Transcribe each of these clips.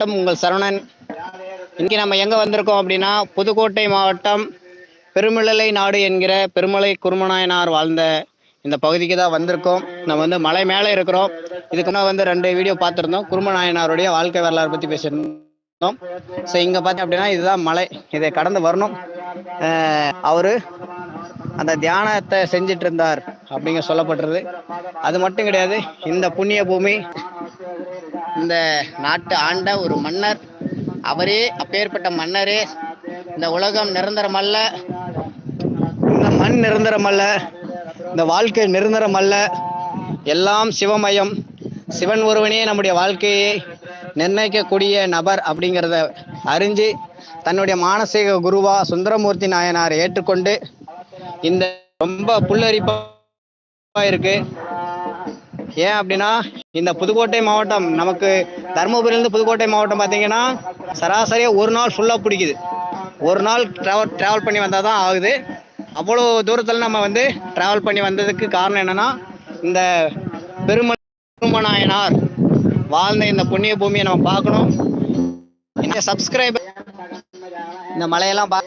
வணக்கம் உங்கள் சரவணன் இன்னைக்கு நம்ம எங்கே வந்திருக்கோம் அப்படின்னா புதுக்கோட்டை மாவட்டம் பெருமிழலை நாடு என்கிற பெருமலை குருமநாயனார் வாழ்ந்த இந்த பகுதிக்கு தான் வந்திருக்கோம். நம்ம வந்து மலை மேலே இருக்கிறோம். இதுக்கு வந்து ரெண்டு வீடியோ பார்த்துருந்தோம். குருமநாயனாருடைய வாழ்க்கை வரலாறு பற்றி பேசியிருந்தோம். ஸோ இங்கே பார்த்தோம் அப்படின்னா இதுதான் மலை. இதை கடந்து வரணும். அவர் அந்த தியானத்தை செஞ்சிட்டு இருந்தார் அப்படிங்க சொல்லப்படுறது அது மட்டும் கிடையாது இந்த புண்ணிய பூமி இந்த நாட்டு ஆண்ட ஒரு மன்னர். அவரே அப்பேற்பட்ட மன்னரே. இந்த உலகம் நிரந்தரமல்ல. இந்த மண் நிரந்தரமல்ல. இந்த வாழ்க்கை நிரந்தரமல்ல. எல்லாம் சிவமயம். சிவன் ஒருவனே நம்முடைய வாழ்க்கையை நிர்ணயிக்கக்கூடிய நபர் அப்படிங்கிறத அறிஞ்சு தன்னுடைய மானசீக குருவா சுந்தரமூர்த்தி நாயனாரை ஏற்றுக்கொண்டு இந்த ரொம்ப புல்லரிப்பா இருக்கு. ஏன் அப்படின்னா இந்த புதுக்கோட்டை மாவட்டம் நமக்கு தருமபுரியிலேருந்து புதுக்கோட்டை மாவட்டம் பார்த்தீங்கன்னா சராசரியாக ஒரு நாள் ஃபுல்லாக பிடிக்குது ஒரு நாள் ட்ராவல் ட்ராவல் பண்ணி வந்தால் தான் ஆகுது. அவ்வளோ தூரத்தில் நம்ம வந்து ட்ராவல் பண்ணி வந்ததுக்கு காரணம் என்னன்னா இந்த பெரும பெருமநாயனார் வாழ்ந்த இந்த புண்ணிய பூமியை நம்ம பார்க்கணும். இந்த சப்ஸ்கிரைபர் இந்த மலையெல்லாம் பா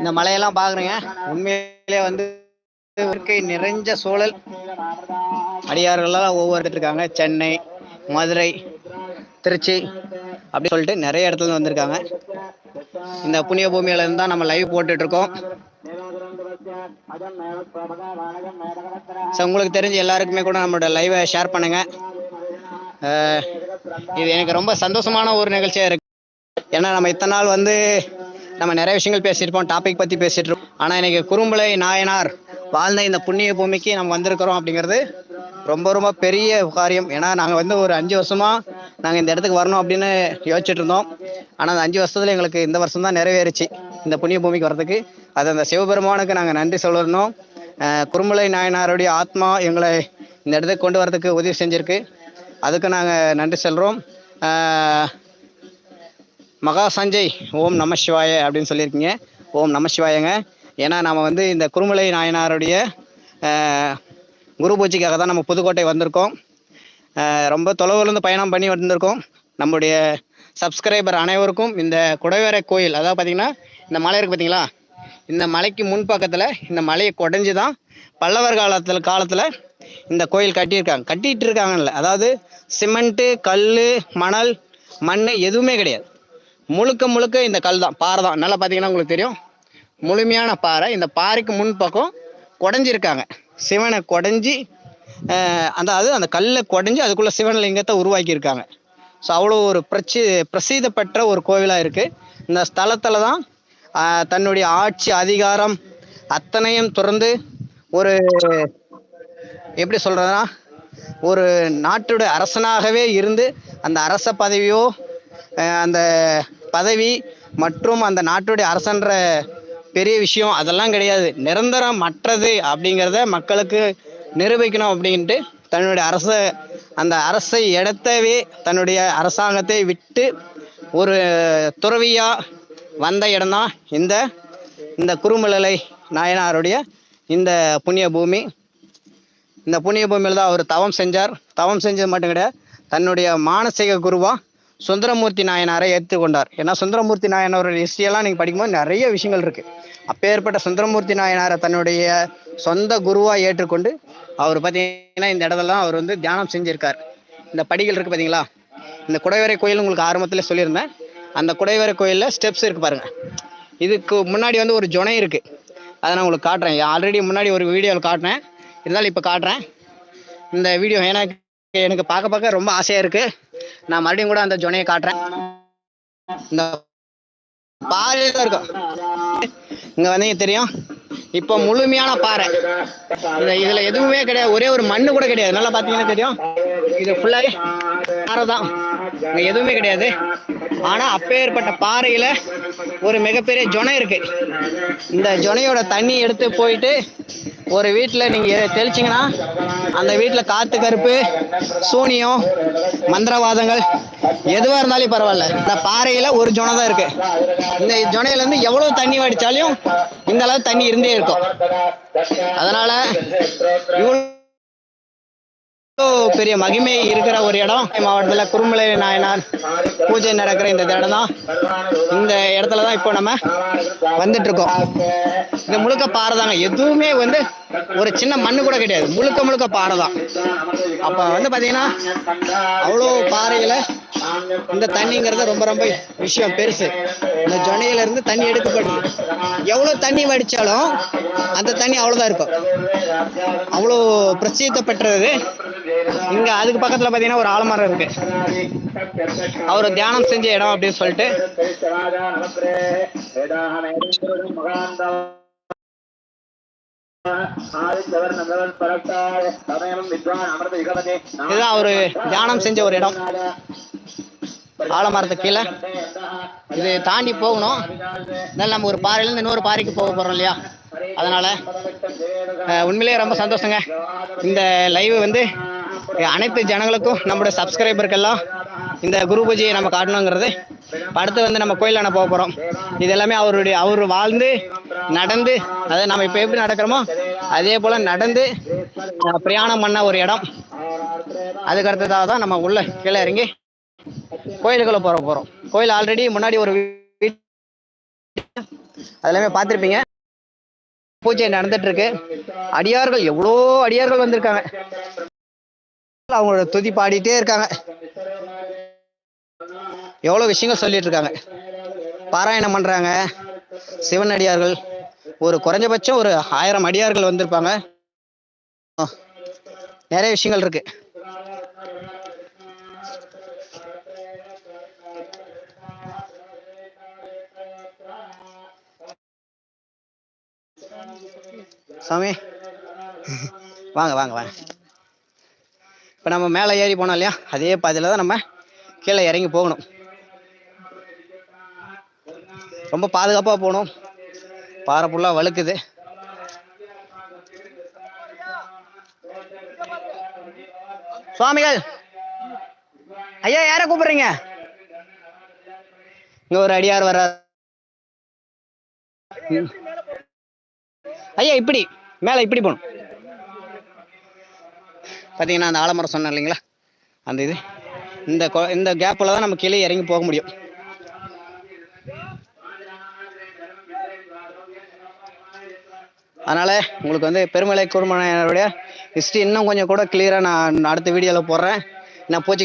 இந்த மலையெல்லாம் பார்க்குறேங்க உண்மையிலே வந்து இயற்கை நிறைஞ்ச சூழல். அடியார்கள்லாம் ஒவ்வொரு இடத்துல இருக்காங்க சென்னை மதுரை திருச்சி அப்படி சொல்லிட்டு நிறைய இடத்துல வந்திருக்காங்க. இந்த புண்ணிய பூமியில இருந்து தான் நம்ம லைவ் போட்டுட்டு இருக்கோம் ஸோ உங்களுக்கு தெரிஞ்ச எல்லாருக்குமே கூட நம்மளோட லைவை ஷேர் பண்ணுங்க. இது எனக்கு ரொம்ப சந்தோஷமான ஒரு நிகழ்ச்சியாக இருக்கு. ஏன்னா நம்ம இத்தனை நாள் வந்து நம்ம நிறைய விஷயங்கள் பேசியிருப்போம் டாபிக் பற்றி பேசிட்டு இருக்கோம். ஆனால் எனக்கு குறும்பலை நாயனார் வாழ்ந்த இந்த புண்ணிய பூமிக்கு நம்ம வந்திருக்கிறோம் அப்படிங்கிறது ரொம்ப ரொம்ப பெரிய காரியம். ஏன்னா நாங்கள் வந்து ஒரு அஞ்சு வருஷமா நாங்கள் இந்த இடத்துக்கு வரணும் அப்படின்னு யோசிச்சுட்டு இருந்தோம். ஆனால் அந்த அஞ்சு வருஷத்துல எங்களுக்கு இந்த வருஷம் தான் நிறைவேறுச்சு இந்த புண்ணிய பூமிக்கு வரதுக்கு அது அந்த சிவபெருமானுக்கு நாங்கள் நன்றி சொல்லணும். அஹ் நாயனாருடைய ஆத்மா எங்களை இந்த இடத்துக்கு கொண்டு வரதுக்கு உதவி செஞ்சிருக்கு. அதுக்கு நாங்கள் நன்றி சொல்கிறோம் மகா சஞ்சய் ஓம் நம சிவாய அப்படின்னு சொல்லியிருக்கீங்க. ஓம் நம சிவாயங்க. ஏன்னா நம்ம வந்து இந்த குருமலை நாயனாருடைய குரு பூஜைக்காக தான் நம்ம புதுக்கோட்டை வந்திருக்கோம். ரொம்ப தொலைவுலேருந்து பயணம் பண்ணி வந்திருக்கோம். நம்முடைய சப்ஸ்கிரைபர் அனைவருக்கும் இந்த குடைவரை கோயில் அதாவது பார்த்தீங்கன்னா இந்த மலை இருக்குது பார்த்தீங்களா இந்த மலைக்கு முன் பக்கத்தில் இந்த மலையை குடைஞ்சு தான் பல்லவர் காலத்தில் காலத்தில் இந்த கோயில் கட்டியிருக்காங்க. கட்டிட்டு இருக்காங்கல்ல அதாவது சிமெண்ட்டு கல் மணல் மண் எதுவுமே கிடையாது. முழுக்க முழுக்க இந்த கல் தான் பாறை தான் நல்லா பார்த்தீங்கன்னா உங்களுக்கு தெரியும். முழுமையான பாறை. இந்த பாறைக்கு முன் பக்கம் குடஞ்சிருக்காங்க. சிவனை குடஞ்சி அதாவது அந்த கல்லை குடஞ்சி அதுக்குள்ளே சிவன்லிங்கத்தை உருவாக்கியிருக்காங்க. ஸோ அவ்வளோ ஒரு பிரச்சி பிரசீத பெற்ற ஒரு கோவிலாக இருக்குது இந்த ஸ்தலத்தில் தான் தன்னுடைய ஆட்சி அதிகாரம் அத்தனையும் துறந்து ஒரு எப்படி சொல்கிறதுனா ஒரு நாட்டுடைய அரசனாகவே இருந்து அந்த அரச பதவியோ அந்த பதவி மற்றும் அந்த நாட்டுடைய அரசன்ற பெரிய விஷயம். அதெல்லாம் கிடையாது. நிரந்தரம் மற்றது அப்படிங்கிறத மக்களுக்கு நிரூபிக்கணும் அப்படின்ட்டு தன்னுடைய அரச அந்த அரசை இடத்தவே தன்னுடைய அரசாங்கத்தை விட்டு ஒரு துறவியா வந்த இடம்தான் இந்த இந்த குறுமலலை நாயனாருடைய இந்த புண்ணிய பூமி. இந்த புண்ணிய பூமியில் தான் அவர் தவம் செஞ்சார். தவம் செஞ்சது மட்டும் கிடையாது. தன்னுடைய மானசீக குருவா சுந்தரமூர்த்தி நாயனாரை ஏற்றுக்கொண்டார். ஏன்னா சுந்தரமூர்த்தி நாயனாரோட ஹிஸ்ட்ரியெல்லாம் நீங்கள் படிக்கும்போது நிறைய விஷயங்கள் இருக்குது அப்பேற்பட்ட சுந்தரமூர்த்தி நாயனாரை தன்னுடைய சொந்த குருவாக ஏற்றுக்கொண்டு அவர் பார்த்தீங்கன்னா இந்த இடத்துலலாம் அவர் வந்து தியானம் செஞ்சுருக்கார். இந்த படிகள் இருக்குது பார்த்தீங்களா இந்த குடைவரை கோயில் உங்களுக்கு ஆரம்பத்தில் சொல்லியிருந்தேன். அந்த குடைவரை கோயிலில் ஸ்டெப்ஸ் இருக்குது பாருங்கள் இதுக்கு முன்னாடி வந்து ஒரு ஜொனை இருக்குது அதை நான் உங்களுக்கு காட்டுறேன். ஆல்ரெடி முன்னாடி ஒரு வீடியோவில் காட்டினேன் இருந்தாலும் இப்போ காட்டுறேன். இந்த வீடியோ எனக்கு எனக்கு பார்க்க பார்க்க ரொம்ப ஆசையாக இருக்குது நான் மறுபடியும் கூட அந்த ஜொனையை காட்டுறேன். இந்த பாறை தான் இருக்கும் இங்க வந்தீங்க தெரியும். இப்போ முழுமையான பாறை. இந்த இதுல எதுவுமே கிடையாது. ஒரே ஒரு மண்ணு கூட கிடையாது. நல்லா பார்த்தீங்கன்னா தெரியும். இது ஃபுல்லாவே பாறை தான் இங்க எதுவுமே கிடையாது. ஆனா அப்பேற்பட்ட பாறையில ஒரு மிகப்பெரிய ஜொனை இருக்கு. இந்த ஜொனையோட தண்ணி எடுத்து போயிட்டு ஒரு வீட்டில் நீங்கள் தெளிச்சிங்கன்னா அந்த வீட்டில் காற்று கருப்பு சூனியம் மந்திரவாதங்கள் எதுவாக இருந்தாலும் பரவாயில்ல. இந்த பாறையில் ஒரு ஜொனை தான் இருக்குது இந்த ஜொனையிலேருந்து எவ்வளோ தண்ணி வடித்தாலும் இந்த அளவு தண்ணி இருந்தே இருக்கும். அதனால் இவ்வளோ பெரிய மகிமை இருக்கிற ஒரு இடம். மாவட்டத்தில் குருமலை நாயனார் பூஜை நடக்கிற இந்த இடம் தான் இந்த இடத்துல தான் இப்போ நம்ம வந்துட்டு இருக்கோம் இது முழுக்க பாறை தாங்க எதுவுமே வந்து ஒரு சின்ன மண்ணு கூட கிடையாது. முழுக்க முழுக்க பாறை தான் அப்போ வந்து பார்த்தீங்கன்னா அவ்வளோ பாறையில் இந்த தண்ணிங்கிறது ரொம்ப ரொம்ப விஷயம் பெருசு. இந்த ஜொனையிலேருந்து தண்ணி எடுக்கப்படுது எவ்வளோ தண்ணி வடித்தாலும் அந்த தண்ணி அவ்வளோதான் இருக்கும். அவ்வளோ பிரசித்த பெற்றது இங்க அதுக்கு பக்கத்துல பாத்தீங்கன்னா ஒரு ஆலமரம் இருக்கு. அவர் தியானம் செஞ்ச இடம் அப்படின்னு சொல்லிட்டு. இதுதான் அவரு தியானம் செஞ்ச ஒரு இடம். ஆலமரத்துக்கு கீழே. இது தாண்டி போகணும். இதெல்லாம் நம்ம ஒரு பாறையிலேருந்து இன்னொரு பாறைக்கு போக போறோம் இல்லையா? அதனால உண்மையிலேயே ரொம்ப சந்தோஷங்க. இந்த லைவ் வந்து அனைத்து ஜனங்களுக்கும் நம்மளுடைய சப்ஸ்கிரைபருக்கெல்லாம் இந்த குரு பூஜையை நம்ம காட்டணுங்கிறது. அடுத்து வந்து நம்ம கோயில் போக போகிறோம் இது எல்லாமே அவருடைய அவர் வாழ்ந்து நடந்து அதாவது நம்ம இப்போ எப்படி நடக்கிறோமோ அதே போல் நடந்து பிரயாணம் பண்ண ஒரு இடம். அதுக்கு அடுத்ததாக தான் நம்ம உள்ள கீழே இறங்கி கோயிலுக்குள்ள போற போறோம். கோயில் ஆல்ரெடி முன்னாடி ஒரு அதெல்லாமே பார்த்துருப்பீங்க. பூஜை நடந்துட்டு இருக்கு. அடியார்கள் எவ்வளோ அடியார்கள் வந்திருக்காங்க. அவங்களோட துதி பாடிட்டே இருக்காங்க. எவ்வளோ விஷயங்கள் சொல்லிட்டு இருக்காங்க. பாராயணம் பண்றாங்க. சிவன் அடியார்கள் ஒரு குறைஞ்சபட்சம் ஒரு ஆயிரம் அடியார்கள் வந்திருப்பாங்க. நிறைய விஷயங்கள் இருக்கு. சாமி வாங்க வாங்க வாங்க. இப்போ நம்ம மேலே ஏறி போனோம் இல்லையா? அதே பாதையில் தான் நம்ம கீழே இறங்கி போகணும். ரொம்ப பாதுகாப்பாக போகணும். பாறை ஃபுல்லாக வழுக்குது. சுவாமிகள்! ஐயா யாரை கூப்பிடுறீங்க? இங்க ஒரு அடியார் வர ஐயா இப்படி. மேலே இப்படி போகணும். பார்த்தீங்கன்னா அந்த ஆலமரம் சொன்னேன் இல்லைங்களா? அந்த இது. இந்த இந்த கேப்பில் தான் நம்ம கீழே இறங்கி போக முடியும். அதனால உங்களுக்கு வந்து பெருமலை குருமனையருடைய ஹிஸ்ட்ரி இன்னும் கொஞ்சம் கூட கிளியராக நான் அடுத்த வீடியோவில் போடுறேன். நான் போச்சு